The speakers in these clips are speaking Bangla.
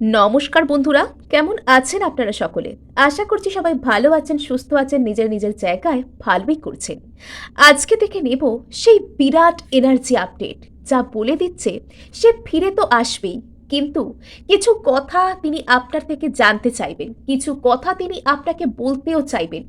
নমস্কার বন্ধুরা, কেমন আছেন আপনারা সকলে? আশা করছি সবাই ভালো আছেন, সুস্থ আছেন, নিজের নিজের জায়গায় ভালোই করছেন। আজকে থেকে নেব সেই বিরাট এনার্জি আপডেট যা বলে দিচ্ছে, সে ফিরে তো আসবেই, কিন্তু কিছু কথা তিনি আপনার থেকে জানতে চাইবেন, কিছু কথা তিনি আপনাকে বলতেও চাইবেন,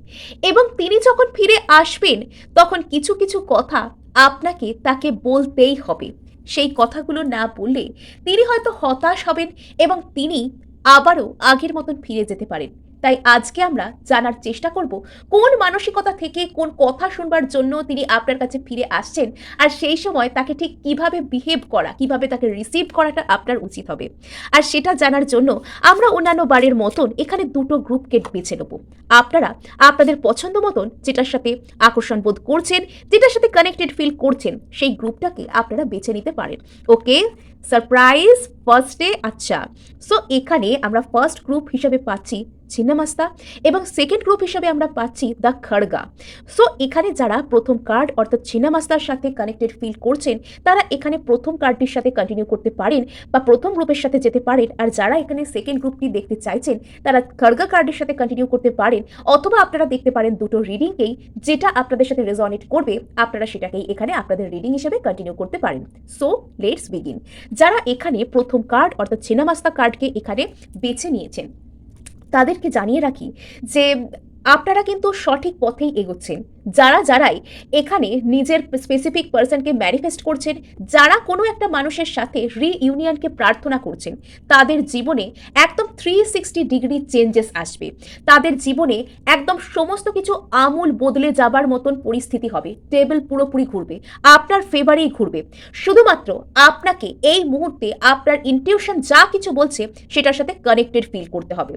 এবং তিনি যখন ফিরে আসবেন, তখন কিছু কিছু কথা আপনাকে তাকে বলতেই হবে। সেই কথাগুলো না বললে তিনি হয়তো হতাশ হবেন এবং তিনি আবারও আগের মতন ফিরে যেতে পারেন। তাই আজকে আমরা জানার চেষ্টা করব কোন মানসিকতা থেকে কোন কথা শুনবার জন্য তিনি আপনার কাছে ফিরে আসছেন আর সেই সময় তাকে ঠিক কীভাবে বিহেভ করা, কীভাবে তাকে রিসিভ করাটা আপনার উচিত হবে। আর সেটা জানার জন্য আমরা অন্যান্য বারের মতন এখানে দুটো গ্রুপকে বেছে নেব। আপনারা আপনাদের পছন্দ মতন যেটার সাথে আকর্ষণ বোধ করছেন, যেটার সাথে কানেক্টেড ফিল করছেন, সেই গ্রুপটাকে আপনারা বেছে নিতে পারেন। ওকে সারপ্রাইজ ফার্স্ট ডে আচ্ছা। সো এখানে আমরা ফার্স্ট গ্রুপ হিসাবে পাচ্ছি ছিন্নামাস্তা এবং সেকেন্ড গ্রুপ হিসাবে আমরা পাচ্ছি দ্য খড়গা সো এখানে যারা প্রথম কার্ড অর্থাৎ ছিন্নামাস্তার সাথে কানেক্টেড ফিল করছেন, তারা এখানে প্রথম কার্ডটির সাথে কন্টিনিউ করতে পারেন বা প্রথম গ্রুপের সাথে যেতে পারেন। আর যারা এখানে সেকেন্ড গ্রুপটি দেখতে চাইছেন, তারা খড়গা কার্ডের সাথে কন্টিনিউ করতে পারেন। অথবা আপনারা দেখতে পারেন দুটো রিডিংকেই যেটা আপনাদের সাথে রেজনেট করবে, আপনারা সেটাকেই এখানে আপনাদের রিডিং হিসেবে কন্টিনিউ করতে পারেন। সো লেটস বিগিন যারা এখানে প্রথম কার্ড অর্থাৎ ছিনামাস্তা কার্ডকে এখানে বেছে নিয়েছেন, তাদেরকে জানিয়ে রাখি যে আপনারা কিন্তু সঠিক পথেই এগোচ্ছেন। যারা যারাই এখানে নিজের স্পেসিফিক পার্সনকে ম্যানিফেস্ট করছেন, যারা কোনো একটা মানুষের সাথে রিইউনিয়নকে প্রার্থনা করছেন, তাদের জীবনে একদম থ্রি সিক্সটি ডিগ্রি চেঞ্জেস আসবে। তাদের জীবনে একদম সমস্ত কিছু আমূল বদলে যাবার মতন পরিস্থিতি হবে। টেবিল পুরোপুরি ঘুরবে, আপনার ফেভারেই ঘুরবে। শুধুমাত্র আপনাকে এই মুহূর্তে আপনার ইনটিউশন যা কিছু বলছে, সেটার সাথে কানেক্টেড ফিল করতে হবে।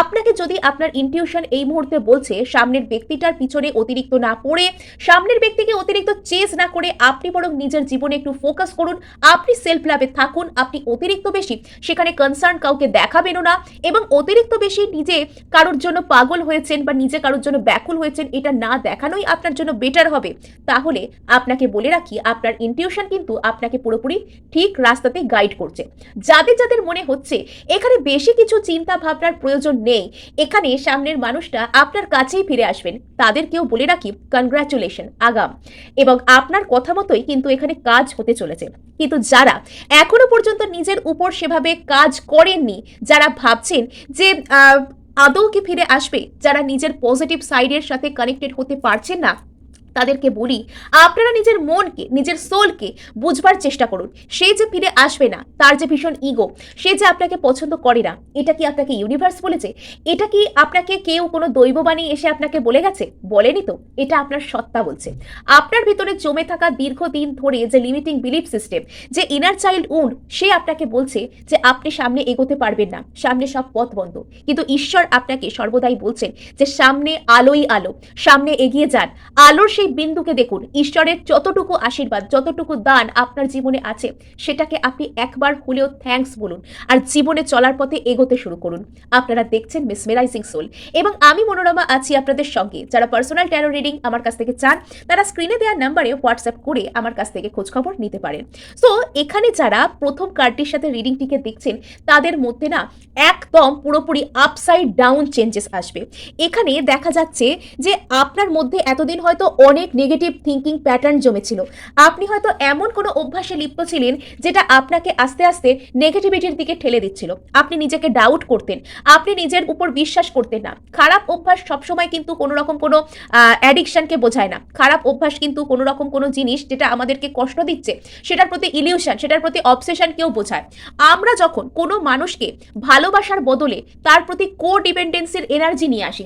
আপনাকে যদি আপনার ইনটিউশন এই মুহূর্তে বলছে, সামনের ব্যক্তিটার পিছনে অতিরিক্ত না পড়ে সামনের ব্যক্তিকে অতিরিক্ত চেস না করে আপনি বরং নিজের জীবনে একটু ফোকাস করুন, আপনি সেলফ লাভে থাকুন, আপনি অতিরিক্ত বেশি সেখানে কনসার্ন কাউকে দেখাবেনও না এবং অতিরিক্ত বেশি নিজে কারোর জন্য পাগল হয়েছেন বা নিজে কারোর জন্য ব্যাকুল হয়েছেন এটা না দেখানোই আপনার জন্য বেটার হবে। তাহলে আপনাকে বলে রাখি, আপনার ইনটিউশন কিন্তু আপনাকে পুরোপুরি ঠিক রাস্তাতে গাইড করছে। যাদের যাদের মনে হচ্ছে এখানে বেশি কিছু চিন্তা ভাবনার প্রয়োজন নেই, এখানে সামনের মানুষটা আপনার কাছেই ফিরে আসবেন, তাদেরকেও বলে রাখি কনগ্রাচুলেশন আগাম এবং আপনার কথা মতোই কিন্তু এখানে কাজ হতে চলেছে। কিন্তু যারা এখনও পর্যন্ত নিজের উপর সেভাবে কাজ করেননি, যারা ভাবছেন যে আদৌ কি ফিরে আসবে, যারা নিজের পজিটিভ সাইডের সাথে কানেক্টেড হতে পারছেন না তাদেরকে বলি, আপনারা নিজের মনকে, নিজের সোলকে বুঝবার চেষ্টা করুন। সে যে ফিরে আসবে না, তার যে ভীষণ ইগো সে যে আপনাকে পছন্দ করে না, এটা কি আপনাকে ইউনিভার্স বলেছে? এটা কি আপনাকে কেউ কোনো দৈববাণী এসে আপনাকে বলে গেছে? বলেনি তো, এটা আপনার সত্তা বলছে। আপনার ভিতরে জমে থাকা দীর্ঘদিন ধরে যে লিমিটিং বিলিফ সিস্টেম যে ইনার চাইল্ড উন সে আপনাকে বলছে যে আপনি সামনে এগোতে পারবেন না, সামনে সব পথ বন্ধ। কিন্তু ঈশ্বর আপনাকে সর্বদাই বলছেন যে সামনে আলোই আলো, সামনে এগিয়ে যান। আলোর সেই বিন্দুকে দেখুন। ঈশ্বরের যতটুকু আশীর্বাদ, যতটুকু দান আপনার জীবনে আছে, সেটাকে আপনি একবার হলেও থ্যাঙ্কস বলুন আর জীবনে চলার পথে এগোতে শুরু করুন। আপনারা দেখছেন মিসমেরাইজিং সোল এবং আমি মনোরমা আছি আপনাদের সঙ্গে। যারা পার্সোনাল ট্যারো রিডিং আমার কাছ থেকে চান, তারা স্ক্রিনে দেওয়া নাম্বারে হোয়াটসঅ্যাপ করে আমার কাছ থেকে খোঁজখবর নিতে পারেন। সো এখানে যারা প্রথম কার্ডটির সাথে রিডিংটিকে দেখছেন, তাদের মধ্যে না একদম পুরোপুরি আপসাইড ডাউন চেঞ্জেস আসবে। এখানে দেখা যাচ্ছে যে আপনার মধ্যে এতদিন হয়তো অনেক নেগেটিভ থিঙ্কিং প্যাটার্ন জমেছিল। আপনি হয়তো এমন কোনো অভ্যাসে লিপ্ত ছিলেন যেটা আপনাকে আস্তে আস্তে নেগেটিভিটির দিকে ঠেলে দিচ্ছিল। আপনি নিজেকে ডাউট করতেন, আপনি নিজের উপর বিশ্বাস করতেন না। খারাপ অভ্যাস সবসময় কিন্তু কোনো রকম কোনো অ্যাডিকশনকে বোঝায় না। খারাপ অভ্যাস কিন্তু কোনো রকম কোনো জিনিস যেটা আমাদেরকে কষ্ট দিচ্ছে, সেটার প্রতি ইলিউশন সেটার প্রতি অবসেশনকেও বোঝায়। আমরা যখন কোনো মানুষকে ভালোবাসার বদলে তার প্রতি কো ডিপেন্ডেন্সির এনার্জি নিয়ে আসি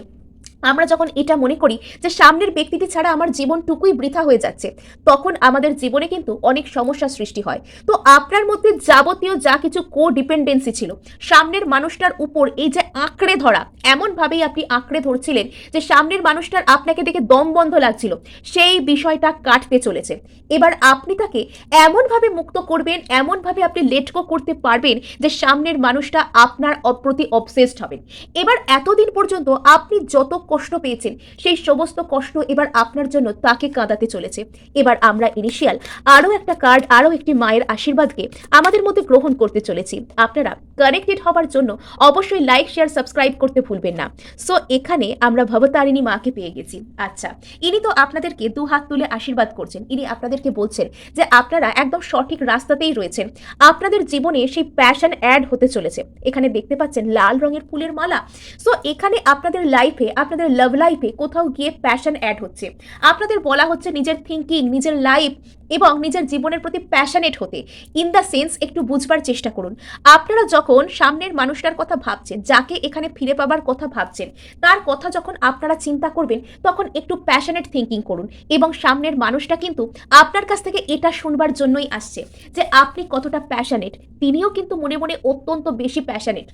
আমরা যখন এটা মনে করি যে সামনের ব্যক্তিটি ছাড়া আমার জীবনটুকুই বৃথা হয়ে যাচ্ছে, তখন আমাদের জীবনে কিন্তু অনেক সমস্যা সৃষ্টি হয়। তো আপনার মধ্যে যাবতীয় যা কিছু কো ডিপেন্ডেন্সি ছিল, সামনের মানুষটার উপর এই যে আঁকড়ে ধরা, এমনভাবেই আপনি আঁকড়ে ধরছিলেন যে সামনের মানুষটার আপনাকে দেখে দম বন্ধ লাগছিল, সেই বিষয়টা কাটতে চলেছে। এবার আপনি তাকে এমনভাবে মুক্ত করবেন, এমনভাবে আপনি লেটকো করতে পারবেন যে সামনের মানুষটা আপনার প্রতি অবসেসড হবেন। এবার এতদিন পর্যন্ত আপনি যত কষ্ট পেয়েছেন। সেই সমস্ত কষ্ট এবার আপনার জন্য তাকে কাঁদাতে চলেছে। এবার আমরা ইনিশিয়াল আরও একটা কার্ড আরও একটি মায়ের আশীর্বাদকে আমাদের মধ্যে গ্রহণ করতে চলেছি। আপনারা কানেক্টেড হওয়ার জন্য অবশ্যই লাইক শেয়ার সাবস্ক্রাইব করতে ভুলবেন না। সো এখানে আমরা ভবতারিণী মাকে পেয়ে গেছি। আচ্ছা ইনি তো আপনাদেরকে দু হাত তুলে আশীর্বাদ করছেন। ইনি আপনাদেরকে বলছেন যে আপনারা একদম সঠিক রাস্তাতেই রয়েছেন। আপনাদের জীবনে সেই প্যাশন অ্যাড হতে চলেছে। এখানে দেখতে পাচ্ছেন লাল রঙের ফুলের মালা। সো এখানে আপনাদের লাইফে আপনাদের লাভ লাইফে কোথাও গিয়ে প্যাশন অ্যাড হচ্ছে। আপনাদের বলা হচ্ছে নিজের থিঙ্কিং নিজের লাইফ এবং নিজের জীবনের প্রতি প্যাশনেট হতে। ইন দ্য সেন্স একটু বুঝবার চেষ্টা করুন। আপনারা যখন সামনের মানুষটার কথা ভাবছেন, যাকে এখানে ফিরে পাবার কথা ভাবছেন, তার কথা যখন আপনারা চিন্তা করবেন, তখন একটু প্যাশনেট থিঙ্কিং করুন এবং সামনের মানুষটা কিন্তু আপনার কাছ থেকে এটা শুনবার জন্যই আসছে যে আপনি কতটা প্যাশনেট তিনিও কিন্তু মনে মনে অত্যন্ত বেশি প্যাশনেট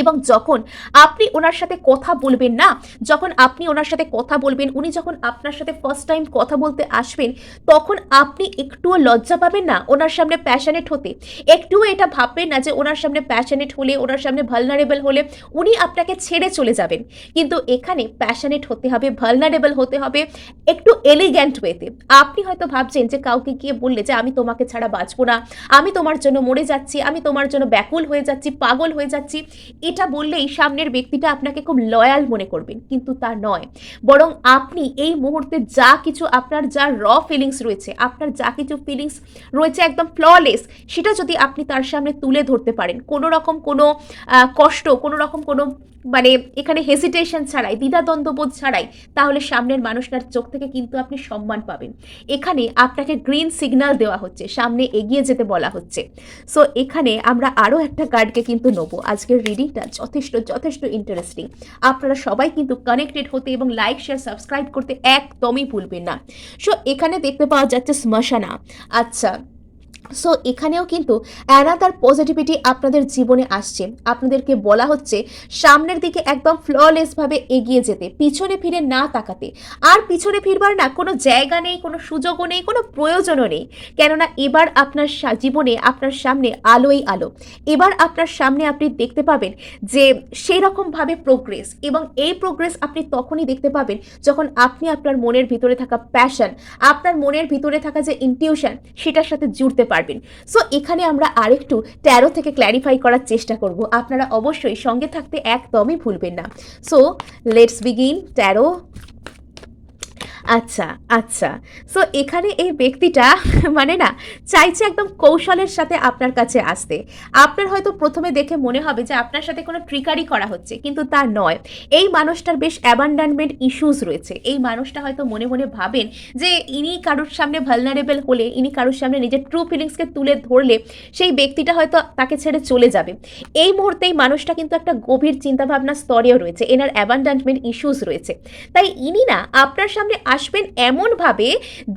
এবং যখন আপনি ওনার সাথে কথা বলবেন না, যখন আপনি ওনার সাথে কথা বলবেন, উনি যখন আপনার সাথে ফার্স্ট টাইম কথা বলতে আসবেন, তখন আপনি একটুও লজ্জা পাবেন না ওনার সামনে প্যাশনেট হতে। একটুও এটা ভাববেন না যে ওনার সামনে প্যাশনেট হলে, ওনার সামনে ভালনারেবল হলে উনি আপনাকে ছেড়ে চলে যাবেন। কিন্তু এখানে প্যাশনেট হতে হবে ভালনারেবল হতে হবে একটু এলিগ্যান্ট ওয়েতে আপনি হয়তো ভাবছেন যে কাউকে গিয়ে বললে যে আমি তোমাকে ছাড়া বাঁচবো না, আমি তোমার জন্য মরে যাচ্ছি, আমি তোমার জন্য ব্যাকুল হয়ে যাচ্ছি, পাগল হয়ে যাচ্ছি এটা বললেই সামনের ব্যক্তিটা আপনাকে খুব লয়াল মনে করবেন, কিন্তু তা নয়। বরং আপনি এই মুহূর্তে যা কিছু আপনার যা র ফিলিংস রয়েছে, আপনার যা কিছু ফিলিংস রয়েছে একদম ফ্ললেস সেটা যদি আপনি তার সামনে তুলে ধরতে পারেন, কোনো রকম কোনো কষ্ট, কোনো রকম কোনো মানে এখানে হেসিটেশন ছাড়াই, দ্বিধাদ্বন্দ্ববোধ ছাড়াই, তাহলে সামনের মানুষটার চোখ থেকে কিন্তু আপনি সম্মান পাবেন। এখানে আপনাকে গ্রিন সিগন্যাল দেওয়া হচ্ছে, সামনে এগিয়ে যেতে বলা হচ্ছে। সো এখানে আমরা আরও একটা কার্ডকে কিন্তু নেব। আজকের রিডিংটা যথেষ্ট যথেষ্ট ইন্টারেস্টিং আপনারা সবাই কিন্তু কানেক্টেড হতে এবং লাইক শেয়ার সাবস্ক্রাইব করতে একদমই ভুলবেন না। সো এখানে দেখতে পাওয়া যাচ্ছে শ্মশানা। আচ্ছা সো এখানেও কিন্তু অ্যানাদার পজিটিভিটি আপনাদের জীবনে আসছে। আপনাদেরকে বলা হচ্ছে, সামনের দিকে একদম ফ্ললেসভাবে এগিয়ে যেতে, পিছনে ফিরে না তাকাতে। আর পিছনে ফিরবার না কোনো জায়গা নেই, কোনো সুযোগও নেই, কোনো প্রয়োজনও নেই। কেননা এবার আপনার জীবনে আপনার সামনে আলোই আলো। এবার আপনার সামনে আপনি দেখতে পাবেন যে সেই রকমভাবে প্রোগ্রেস এবং এই প্রোগ্রেস আপনি তখনই দেখতে পাবেন যখন আপনি আপনার মনের ভিতরে থাকা প্যাশন আপনার মনের ভিতরে থাকা যে ইনটিউশন সেটার সাথে জুড়তে পারবেন। সো এখানে আমরা আরেকটু তেরো থেকে ক্ল্যারিফাই করার চেষ্টা করব। আপনারা অবশ্যই সঙ্গে থাকতে একদমই ভুলবেন না। সো লেটস বিগিন ট্যারো আচ্ছা আচ্ছা। সো এখানে এই ব্যক্তিটা মানে না, চাইছে একদম কৌশলের সাথে আপনার কাছে আসতে। আপনার হয়তো প্রথমে দেখে মনে হবে যে আপনার সাথে কোনো ট্রিকারি করা হচ্ছে, কিন্তু তা নয়। এই মানুষটার বেশ অ্যাবান্ডানমেন্ট ইস্যুস রয়েছে। এই মানুষটা হয়তো মনে মনে ভাবেন যে ইনি কারোর সামনে ভালনারেবল হলে, ইনি কারোর সামনে নিজের ট্রু ফিলিংসকে তুলে ধরলে, সেই ব্যক্তিটা হয়তো তাকে ছেড়ে চলে যাবে। এই মুহূর্তে এই মানুষটা কিন্তু একটা গভীর চিন্তাভাবনা স্তরেও রয়েছে। এনার অ্যাবান্ডানমেন্ট ইস্যুস রয়েছে। তাই ইনি না, আপনার সামনে আসবেন এমনভাবে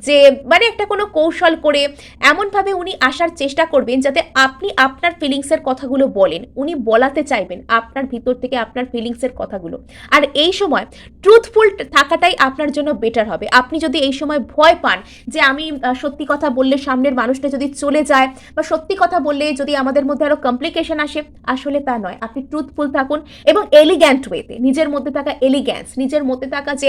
যে মানে একটা কোনো কৌশল করে এমনভাবে উনি আসার চেষ্টা করবেন যাতে আপনি আপনার ফিলিংসের কথাগুলো বলেন। উনি বলাতে চাইবেন আপনার ভিতর থেকে আপনার ফিলিংসের কথাগুলো। আর এই সময় ট্রুথফুল থাকাটাই আপনার জন্য বেটার হবে। আপনি যদি এই সময় ভয় পান যে, আমি সত্যি কথা বললে সামনের মানুষটা যদি চলে যায় বা সত্যি কথা বললে যদি আমাদের মধ্যে আরও কমপ্লিকেশন আসে, আসলে তা নয়। আপনি ট্রুথফুল থাকুন এবং এলিগ্যান্ট ওয়েতে নিজের মধ্যে থাকা এলিগ্যান্স নিজের মধ্যে থাকা যে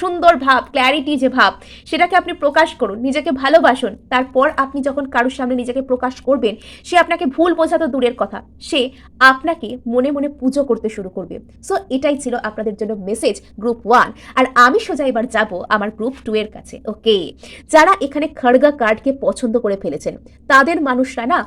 সুন্দর ভাব ক্ল্যারিটি যে ভাব, সেটাকে আপনি প্রকাশ করুন, নিজেকে ভালোবাসুন। তারপর আপনি যখন কারোর সামনে নিজেকে প্রকাশ করবেন, সে আপনাকে ভুল বোঝা তো দূরের কথা, সে আপনাকে মনে মনে পুজো করতে শুরু করবে। সো এটাই ছিল আপনাদের জন্য মেসেজ গ্রুপ ওয়ান আর আমি সোজা এবার যাব আমার গ্রুপ টু এর কাছে ওকে যারা এখানে খড়গা কার্ডকে পছন্দ করে ফেলেছেন, তাদের মানুষরা না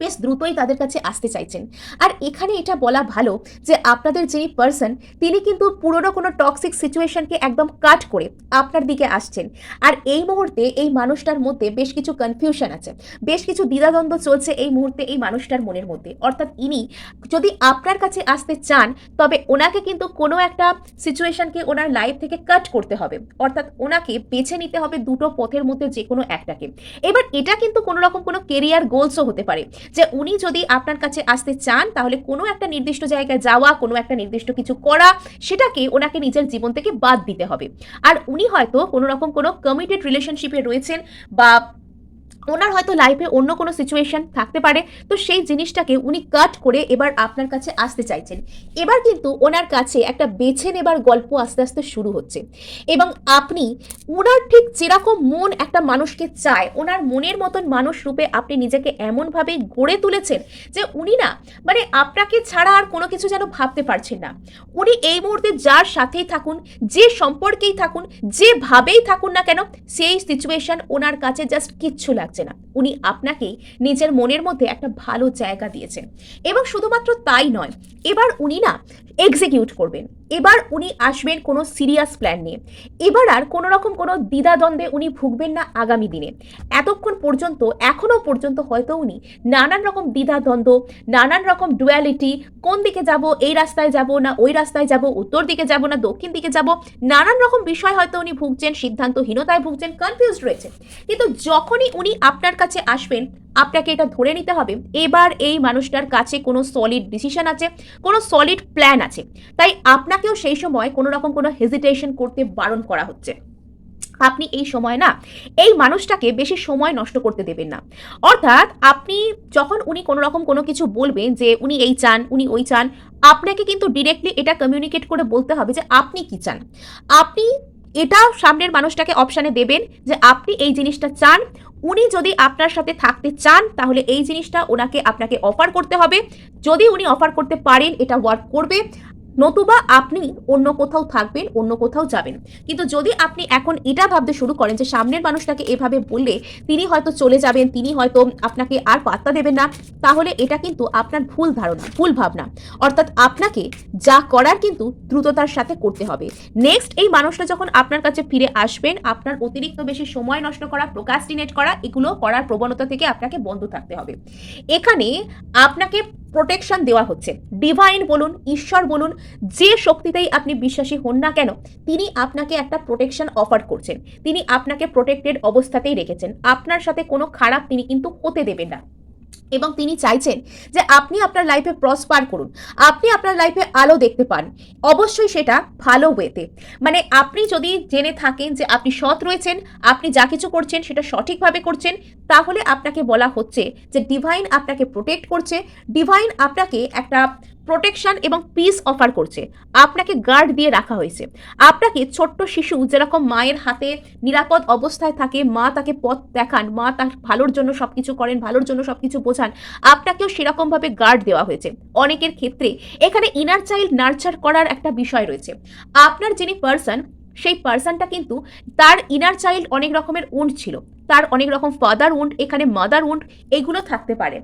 বেশ দ্রুতই তাদের কাছে আসতে চাইছেন। আর এখানে এটা বলা ভালো যে আপনাদের যিনি পার্সন তিনি কিন্তু পুরনো কোনো টক্সিক সিচুয়েশনকে একদম কাট করে আপনার দিকে আসছেন। আর এই মুহূর্তে এই মানুষটার মধ্যে বেশ কিছু কনফিউশন আছে। বেশ কিছু দ্বিধাদ্বন্দ্ব চলছে এই মুহূর্তে এই মানুষটার মনের মধ্যে। অর্থাৎ ইনি যদি আপনার কাছে আসতে চান, তবে ওনাকে কিন্তু কোনো একটা সিচুয়েশনকে ওনার লাইফ থেকে কাট করতে হবে। অর্থাৎ ওনাকে বেছে নিতে হবে দুটো পথের মধ্যে যে কোনো একটাকে। এবার এটা কিন্তু কোনো রকম কোনো কেরিয়ার গোলসও হতে পারে। যে উনি যদি আপনার কাছে আসতে চান, তাহলে কোনো একটা নির্দিষ্ট জায়গায় যাওয়া, কোনো একটা নির্দিষ্ট কিছু করা, সেটাকে ওনাকে নিজের জীবন থেকে বাদ দিতে হবে। আর উনি হয়তো কোনো রকম কোনো কমিটেড রিলেশনশিপে রয়েছেন বা ওনার হয়তো লাইফে অন্য কোনো সিচুয়েশন থাকতে পারে। তো সেই জিনিসটাকে উনি কাট করে এবার আপনার কাছে আসতে চাইছেন। এবার কিন্তু ওনার কাছে একটা বেছে নেবার গল্প আস্তে আস্তে শুরু হচ্ছে। এবং আপনি ওনার ঠিক যেরকম মন একটা মানুষকে চায়, ওনার মনের মতন মানুষ রূপে আপনি নিজেকে এমনভাবে গড়ে তুলেছেন যে উনি না মানে আপনাকে ছাড়া আর কোনো কিছু যেন ভাবতে পারছেন না। উনি এই মুহূর্তে যার সাথেই থাকুন, যে সম্পর্কেই থাকুন, যেভাবেই থাকুন না কেন, সেই সিচুয়েশন ওনার কাছে জাস্ট কিচ্ছু লাগছে না। উনি আপনাকে নিজের মনের মধ্যে একটা ভালো জায়গা দিয়েছেন। এবং শুধুমাত্র তাই নয়, এবার উনি না এক্সিকিউট করবেন। এবার উনি আসবেন কোনো সিরিয়াস প্ল্যান নিয়ে। এবার আর কোনো রকম কোনো দ্বিধাদ্বন্দ্বে উনি ভুগবেন না আগামী দিনে। এতক্ষণ পর্যন্ত, এখনও পর্যন্ত হয়তো উনি নানান রকম দ্বিধাদ্বন্দ্ব, নানান রকম ডুয়ালিটি কোন দিকে যাব, এই রাস্তায় যাব না, ওই রাস্তায় যাব, উত্তর দিকে যাব না, দক্ষিণ দিকে যাব, নানান রকম বিষয় হয়তো উনি ভুগছেন, সিদ্ধান্তহীনতায় ভুগছেন কনফিউজড রয়েছে কিন্তু যখনই উনি আপনার কাছে আসবেন আপনাকে এটা ধরে নিতে হবে। এবার এই মানুষটার কাছে কোনো সলিড ডিসিশন আছে, কোনো সলিড প্ল্যান আছে। তাই আপনাকেও সেই সময় কোনো রকম কোনো হেজিটেশন করতে বারণ করা হচ্ছে। আপনি এই সময় না, এই মানুষটাকে বেশি সময় নষ্ট করতে দেবেন না। অর্থাৎ আপনি যখন উনি কোনো রকম কোনো কিছু বলবেন যে উনি এই চান, উনি ওই চান, আপনাকে কিন্তু ডিরেক্টলি এটা কমিউনিকেট করে বলতে হবে যে আপনি কি চান। আপনি এটা সামনের মানুষটাকে অপশানে দেবেন যে আপনি এই জিনিসটা চান উনি যদি আপনার সাথে থাকতে চান, তাহলে এই জিনিসটা ওনাকে আপনাকে অফার করতে হবে। যদি উনি অফার করতে পারেন, এটা ওয়ার্ক করবে। নতুবা আপনি অন্য কোথাও থাকবেন, অন্য কোথাও যাবেন। কিন্তু যদি আপনি এখন এটা ভাবতে শুরু করেন যে সামনের মানুষটাকে এভাবে বললে তিনি হয়তো চলে যাবেন, তিনি হয়তো আপনাকে আর পাত্তা দেবেন না, তাহলে এটা কিন্তু আপনার ভুল ধারণা, ভুল ভাবনা। অর্থাৎ আপনাকে যা করার কিন্তু দ্রুততার সাথে করতে হবে। নেক্সট এই মানুষটা যখন আপনার কাছে ফিরে আসবেন, আপনার অতিরিক্ত বেশি সময় নষ্ট করা প্রোকাস্টিনেট করা, এগুলো করার প্রবণতা থেকে আপনাকে বন্ধ থাকতে হবে। এখানে আপনাকে প্রোটেকশন দেওয়া হচ্ছে। ডিভাইন বলুন, ঈশ্বর বলুন যে শক্তিতেই আপনি বিশ্বাসী হন না কেন, তিনি আপনাকে একটা প্রোটেকশন অফার করছেন। তিনি আপনাকে প্রোটেক্টেড অবস্থাতেই রেখেছেন। আপনার সাথে কোনো খারাপ তিনি কিন্তু হতে দেবেন না। এবং তিনি চাইছেন যে আপনি আপনার লাইফে প্রসপার করুন। আপনি আপনার লাইফে আলো দেখতে পান। অবশ্যই সেটা ভালো ওয়েতে মানে আপনি যদি জেনে থাকেন যে আপনি সৎ রয়েছেন, আপনি যা কিছু করছেন সেটা সঠিকভাবে করছেন, তাহলে আপনাকে বলা হচ্ছে যে ডিভাইন আপনাকে প্রোটেক্ট করছে। ডিভাইন আপনাকে একটা প্রোটেকশন এবং পিস অফার করছে। আপনাকে গার্ড দিয়ে রাখা হয়েছে। আপনাকে ছোট্ট শিশু যেরকম মায়ের হাতে নিরাপদ অবস্থায় থাকে, মা তাকে পথ দেখান, মা তার ভালোর জন্য সব কিছু করেন, ভালোর জন্য সব কিছু বোঝান, আপনাকেও সেরকমভাবে গার্ড দেওয়া হয়েছে। অনেকের ক্ষেত্রে এখানে ইনার চাইল্ড নার্চার করার একটা বিষয় রয়েছে। আপনার যিনি পার্সন সেই পার্সনটা কিন্তু তার ইনার চাইল্ড অনেক রকমের উন্ড ছিল। তার অনেক রকম ফাদার উন্ড এখানে মাদার উন্ড এগুলো থাকতে পারে।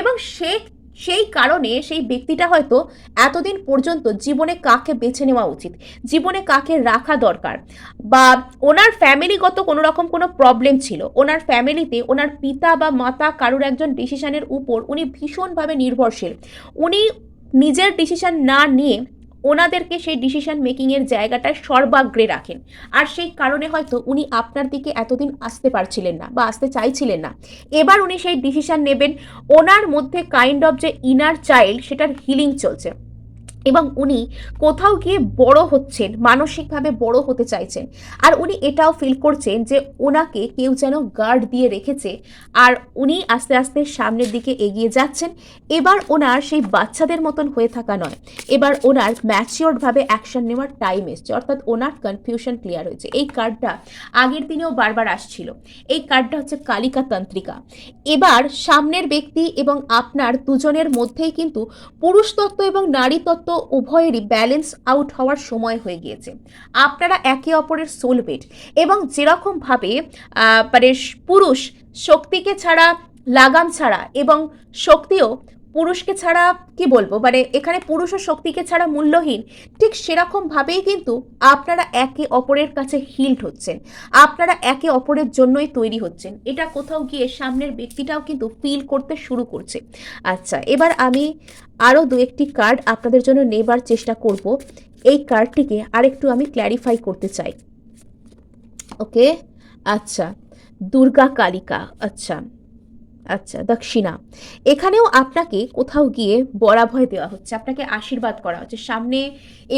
এবং সে সেই কারণে সেই ব্যক্তিটা হয়তো এতদিন পর্যন্ত জীবনে কাকে বেছে নেওয়া উচিত? জীবনে কাকে রাখা দরকার? বা ওনার ফ্যামিলিগত কোনো রকম কোনো প্রবলেম ছিল? ওনার ফ্যামিলিতে ওনার পিতা বা মাতা কারোর একজন ডিসিশানের উপর উনি ভীষণভাবে নির্ভরশীল। উনি নিজের ডিসিশান না নিয়ে ওনাদেরকে সেই ডিসিশন মেকিংয়ের জায়গাটায় সর্বাগ্রে রাখেন। আর সেই কারণে হয়তো উনি আপনার দিকে এতদিন আসতে পারছিলেন না বা আসতে চাইছিলেন না। এবার উনি সেই ডিসিশন নেবেন। ওনার মধ্যে কাইন্ড অফ যে ইনার চাইল্ড সেটার হিলিং চলছে। এবং উনি কোথাও গিয়ে বড় হচ্ছেন, মানসিকভাবে বড় হতে চাইছেন। আর উনি এটাও ফিল করছেন যে ওনাকে কেউ যেন গার্ড দিয়ে রেখেছে। আর উনি আস্তে আস্তে সামনের দিকে এগিয়ে যাচ্ছেন। এবার ওনার সেই বাচ্চাদের মতন হয়ে থাকা নয়। এবার ওনার ম্যাচিওরডভাবে অ্যাকশন নেওয়ার টাইম এসছে। অর্থাৎ ওনার কনফিউশন ক্লিয়ার হয়েছে। এই কার্ডটা আগের দিনেও বারবার আসছিল। এই কার্ডটা হচ্ছে কালিকা তন্ত্রিকা। এবার সামনের ব্যক্তি এবং আপনার দুজনের মধ্যেই কিন্তু পুরুষ তত্ত্ব এবং নারী তত্ত্ব উভয়েরই ব্যালেন্স আউট হওয়ার সময় হয়ে গিয়েছে। আপনারা একে অপরের সোলমেট এবং যেরকমভাবে মানে পুরুষ শক্তিকে ছাড়া, লাগাম ছাড়া এবং শক্তিও পুরুষকে ছাড়া কি বলব? মানে এখানে পুরুষ ও শক্তিকে ছাড়া মূল্যহীন। ঠিক সেরকমভাবেই কিন্তু আপনারা একে অপরের কাছে হিল্ড হচ্ছেন। আপনারা একে অপরের জন্যই তৈরি হচ্ছেন। এটা কোথাও গিয়ে সামনের ব্যক্তিটাও কিন্তু ফিল করতে শুরু করছে। আচ্ছা এবার আমি আরও দু একটি কার্ড আপনাদের জন্য নেবার চেষ্টা করব। এই কার্ডটিকে আরেকটু আমি ক্ল্যারিফাই করতে চাই। ওকে আচ্ছা দুর্গা কালিকা। আচ্ছা আচ্ছা দক্ষিণা। এখানেও আপনাকে কোথাও গিয়ে বরাভয় দেওয়া হচ্ছে, আপনাকে আশীর্বাদ করা হচ্ছে, সামনে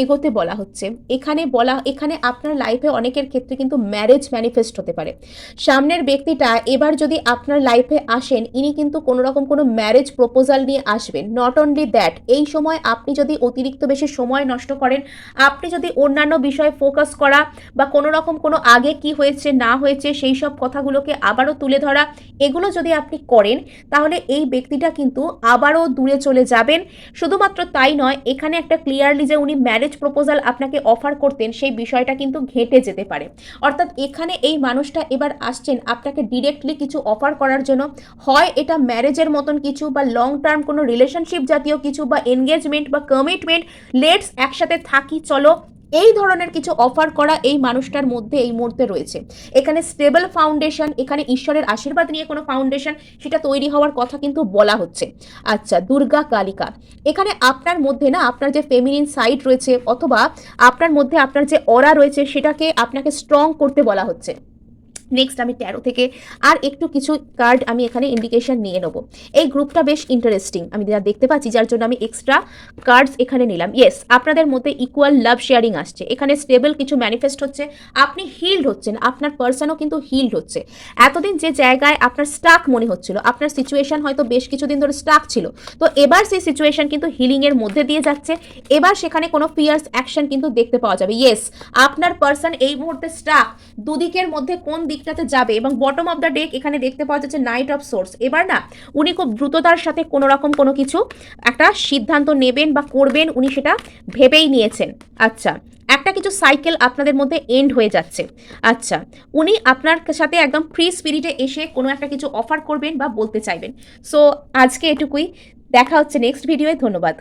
এগোতে বলা হচ্ছে। এখানে বলা, এখানে আপনার লাইফে অনেকের ক্ষেত্রে কিন্তু ম্যারেজ ম্যানিফেস্ট হতে পারে। সামনের ব্যক্তিটা এবার যদি আপনার লাইফে আসেন, ইনি কিন্তু কোনো রকম কোনো ম্যারেজ প্রপোজাল নিয়ে আসবেন। নট অনলি দ্যাট এই সময় আপনি যদি অতিরিক্ত বেশি সময় নষ্ট করেন, আপনি যদি অন্যান্য বিষয়ে ফোকাস করা বা কোনো রকম কোনো আগে কি হয়েছে, না হয়েছে, সেই সব কথাগুলোকে আবারও তুলে ধরা, এগুলো যদি আপনি করেন, তাহলে এই ব্যক্তিটা কিন্তু আবারও দূরে চলে যাবেন। শুধুমাত্র তাই নয়, এখানে একটা ক্লিয়ারলি যে উনি ম্যারেজ প্রপোজাল আপনাকে অফার করতেন, সেই বিষয়টা কিন্তু ঘেঁটে যেতে পারে। অর্থাৎ এখানে এই মানুষটা এবার আসছেন, আপনাকে ডিরেক্টলি কিছু অফার করার জন্য। হয় এটা ম্যারেজের মতন কিছু বা লং টার্ম কোনো রিলেশনশিপ জাতীয় কিছু বা এনগেজমেন্ট বা কমিটমেন্ট লেটস একসাথে থাকি, চলো। এই ধরনের কিছু অফার করা এই মানুষটার মধ্যে এই মুহূর্তে রয়েছে। এখানে স্টেবল ফাউন্ডেশন এখানে ঈশ্বরের আশীর্বাদ নিয়ে কোনো ফাউন্ডেশন সেটা তৈরি হওয়ার কথা কিন্তু বলা হচ্ছে। আচ্ছা দুর্গা কালিকা। এখানে আপনার মধ্যে না আপনার যে ফেমিনিন সাইড রয়েছে অথবা আপনার মধ্যে আপনার যে অরা রয়েছে সেটাকে আপনাকে স্ট্রং করতে বলা হচ্ছে। নেক্সট আমি ট্যারো থেকে আর একটু কিছু কার্ড আমি এখানে ইন্ডিকেশন নিয়ে নেব। এই গ্রুপটা বেশ ইন্টারেস্টিং আমি যা দেখতে পাচ্ছি, যার জন্য আমি এক্সট্রা কার্ডস এখানে নিলাম। ইয়েস আপনাদের মধ্যে ইকুয়াল লাভ শেয়ারিং আসছে। এখানে স্টেবল কিছু ম্যানিফেস্ট হচ্ছে। আপনি হিল্ড হচ্ছেন। আপনার পার্সনও কিন্তু হিল্ড হচ্ছে। এতদিন যে জায়গায় আপনার স্টাক মনে হচ্ছিল, আপনার সিচুয়েশন হয়তো বেশ কিছুদিন ধরে স্টাক ছিল। তো এবার সেই সিচুয়েশন কিন্তু হিলিংয়ের মধ্যে দিয়ে যাচ্ছে। এবার সেখানে কোনো ফিয়ার্স অ্যাকশন কিন্তু দেখতে পাওয়া যাবে। ইয়েস আপনার পার্সন এই মুহূর্তে স্টাক দুদিকের মধ্যে কোন দিকটাতে যাবে এবং বটম অফ দ্য ডেক এখানে দেখতে পাওয়া যাচ্ছে নাইট অফ সোর্স এবার না, উনি খুব দ্রুততার সাথে কোনো রকম কোনো কিছু একটা সিদ্ধান্ত নেবেন বা করবেন, উনি সেটা ভেবেই নিয়েছেন। আচ্ছা একটা কিছু সাইকেল আপনাদের মধ্যে এন্ড হয়ে যাচ্ছে। আচ্ছা উনি আপনার সাথে একদম ফ্রি স্পিরিটে এসে কোনো একটা কিছু অফার করবেন বা বলতে চাইবেন। সো আজকে এটুকুই। দেখা হচ্ছে নেক্সট ভিডিওয়ে ধন্যবাদ।